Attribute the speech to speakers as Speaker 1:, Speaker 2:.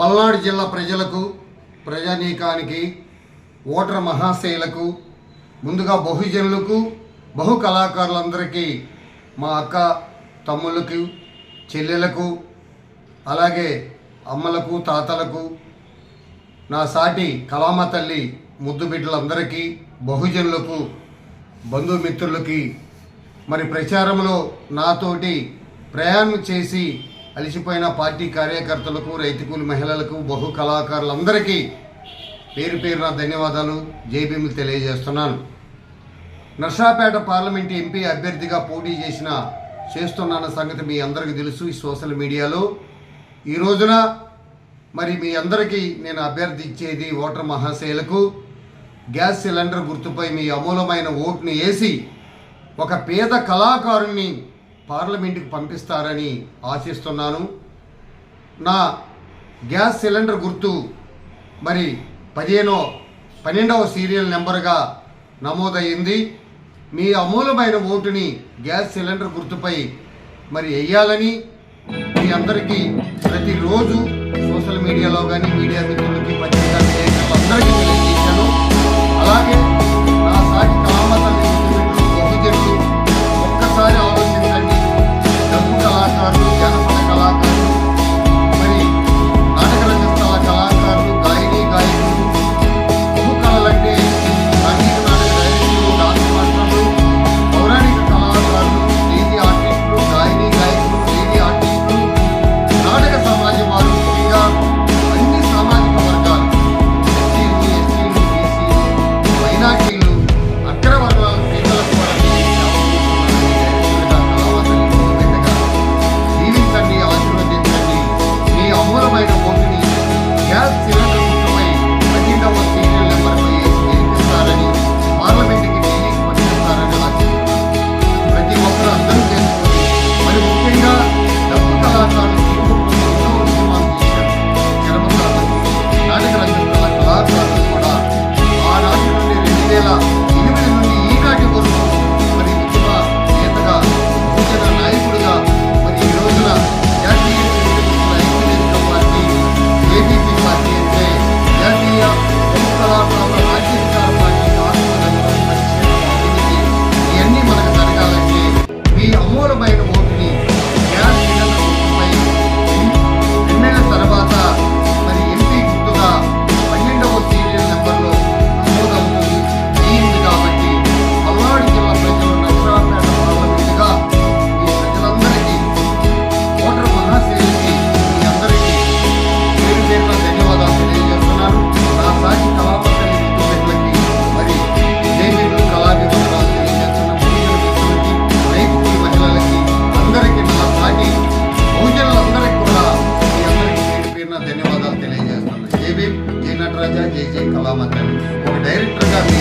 Speaker 1: పల్నాడు జిల్లా ప్రజలకు ప్రజానీకానికి ఓటర్ మహాశైలకు ముందుగా బహుజనులకు బహు కళాకారులందరికీ మా అక్క తమ్ముళ్ళకు చెల్లెలకు అలాగే అమ్మలకు తాతలకు నా సాటి కళామ తల్లి ముద్దు బిడ్డలందరికీ బహుజనులకు బంధుమిత్రులకి మరి ప్రచారంలో నాతోటి ప్రయాణం చేసి అలిసిపోయిన పార్టీ కార్యకర్తలకు రైతుకులు మహిళలకు బహు కళాకారులందరికీ పేరు పేరున ధన్యవాదాలు. జైభీములు తెలియజేస్తున్నాను. నర్సాపేట పార్లమెంట్ ఎంపీ అభ్యర్థిగా పోటీ చేసిన చేస్తున్నాన్న సంగతి మీ అందరికీ తెలుసు ఈ సోషల్ మీడియాలో. ఈ రోజున మరి మీ అందరికీ నేను అభ్యర్థి ఇచ్చేది ఓటర్ మహాశైలకు. గ్యాస్ సిలిండర్ గుర్తుపై మీ అమూలమైన ఓటుని వేసి ఒక పేద కళాకారుణ్ణి పార్లమెంటుకు పంపిస్తారని ఆశిస్తున్నాను. నా గ్యాస్ సిలిండర్ గుర్తు మరి పదిహేనో పన్నెండవ సీరియల్ నెంబర్గా నమోదయ్యింది. మీ అమూలమైన ఓటుని గ్యాస్ సిలిండర్ గుర్తుపై మరి వేయాలని మీ అందరికీ ప్రతిరోజు సోషల్ మీడియాలో కానీ మీడియా మిత్రులకి పత్రికా అందరికీ ధన్యవాదాలు తెలియజేస్తున్నాను. జై భీమ్ నటరాజా జే జే కళామంతని ఒక డైరెక్టర్గా మీ